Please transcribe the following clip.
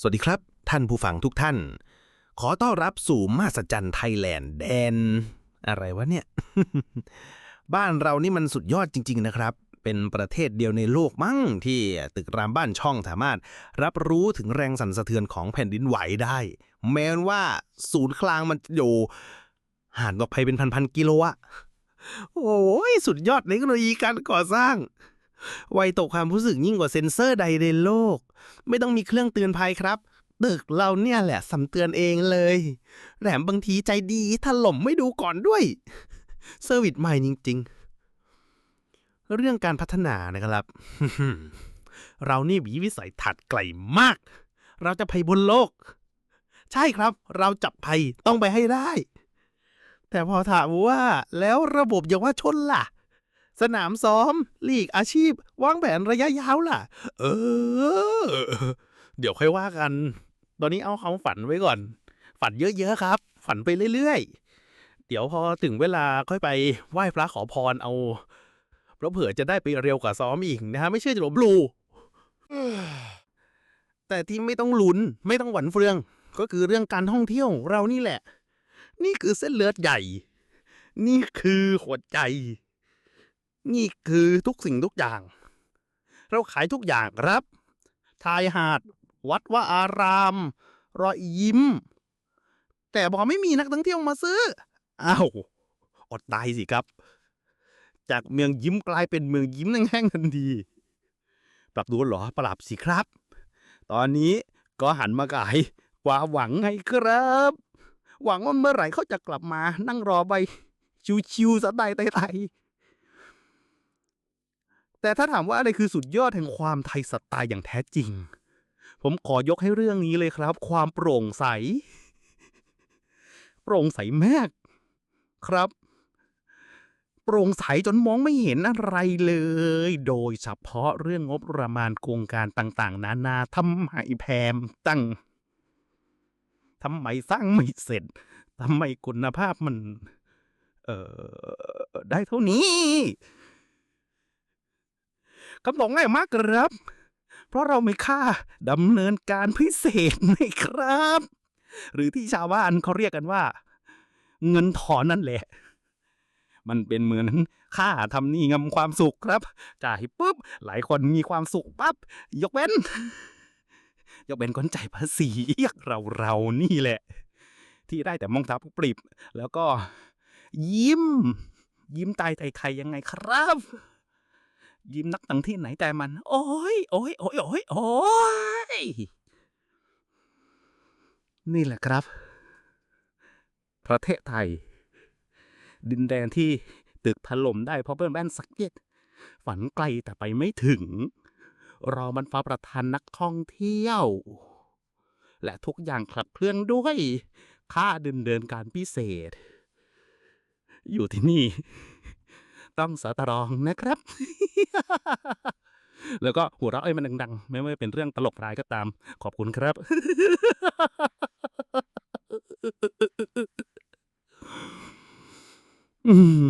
สวัสดีครับ ท่านผู้ฟังทุกท่าน ขอต้อนรับสู่มาสจันไทยแลนด์แดน อะไรวะเนี่ย บ้านเรานี่มันสุดยอดจริง ๆ นะครับ เป็นประเทศเดียวในโลกมั้งที่ตึกรามบ้านช่องสามารถ รับรู้ถึงแรงสั่นสะเทือนของแผ่นดินไหวได้ แม้ว่าศูนย์กลางมันอยู่ห่างออกไปเป็นพันๆกิโลอะโอ้ยสุดยอดเทคโนโลยีการก่อสร้าง ไวต่อความรู้สึกยิ่งกว่าเซ็นเซอร์ใดในโลก ไม่ต้องมีเครื่องเตือนภัยครับ ตึกเราเนี่ยแหละสำเตือนเองเลยแถมบางทีใจดีถล่มไม่ดูก่อนด้วยเซอร์วิสใหม่จริง ๆ เรื่องการพัฒนานะครับ เรานี่มีวิสัยทัศน์ไกลมาก เราจะไปบนโลก ใช่ครับ เราจับภัยต้องไปให้ได้ แต่พอถามว่าแล้วระบบเยาวชนล่ะ สนามซ้อม หลีกอาชีพ วางแผนระยะยาวล่ะ เออ เดี๋ยวค่อยว่ากัน ตอนนี้เอาความฝันไว้ก่อน ฝันเยอะๆครับ ฝันไปเรื่อยๆ เดี๋ยวพอถึงเวลาค่อยไปไหว้พระขอพรเอา เพราะเผื่อจะได้ไปเร็วกว่าซ้อมอีกนะฮะ ไม่เชื่อจะลบลูแต่ที่ไม่ต้องลุ้นไม่ต้องหวั่นเฟือง ก็คือเรื่องการท่องเที่ยวเรานี่แหละ นี่คือเส้นเลือดใหญ่ นี่คือหัวใจ นี่คือทุกสิ่งทุกอย่าง เราขายทุกอย่างครับชายหาด วัดว่าอาราม รอยยิ้ม แต่พอกไม่มีนักท่องเที่ยวมาซื้ออ้าวอดตายสิครับ จากเมืองยิ้มกลายเป็นเมืองยิ้มแห้งๆทันทีปรับตัวเหรอปรับสิครับ ตอนนี้ก็หันมาขายควาหวังให้ครับ หวังว่าเมื่อไหร่เขาจะกลับมา นั่งรอไปชิวๆสไตล์ไทยๆ แต่ถ้าถามว่าอะไรคือสุดยอดแห่งความไทยสไตล์อย่างแท้จริง ผมขอยกให้เรื่องนี้เลยครับ ความโปร่งใส โปร่งใสมาก ครับ โปร่งใสจนมองไม่เห็นอะไรเลย โดยเฉพาะเรื่องงบประมาณโครงการต่าง ๆ นานาทำไมแพมตั้งทำไมสร้างไม่เสร็จทำไมคุณภาพมัน เอ่อ ได้เท่านี้ คำตอบง่ายมากครับ เพราะเราไม่ค่าดำเนินการพิเศษนี่ครับ หรือที่ชาวบ้านเขาเรียกกันว่า เงินถอนนั่นแหละ มันเป็นเหมือนค่าทำนี่งำความสุขครับ จ่ายปุ๊บ หลายคนมีความสุขปั๊บ ยกเว้น ยกเว้นคนจ่ายภาษีอย่างเราเรานี่แหละ ที่ได้แต่มองทับปริบ แล้วก็ยิ้ม ยิ้มตายใจใครยังไงครับ ยิ้มนักตั้งที่ไหนแต่มัน โอ้ยโอ้ยโอ้ยโอ้ยโอ้ยนี่แหละครับ ประเทศไทย ดินแดนที่ตึกถล่มได้เพราะเพื่อนแว่นสักเก็ตฝันไกลแต่ไปไม่ถึง รอมันฟ้าประทานนักท่องเที่ยว และทุกอย่างขับเคลื่อนด้วย ค่าเดินเดินการพิเศษ อยู่ที่นี่ ต้องสตรองนะครับ แล้วก็หัวเราะไอ้มันดังๆ ไม่ว่าเป็นเรื่องตลกร้ายก็ตาม ขอบคุณครับ อืม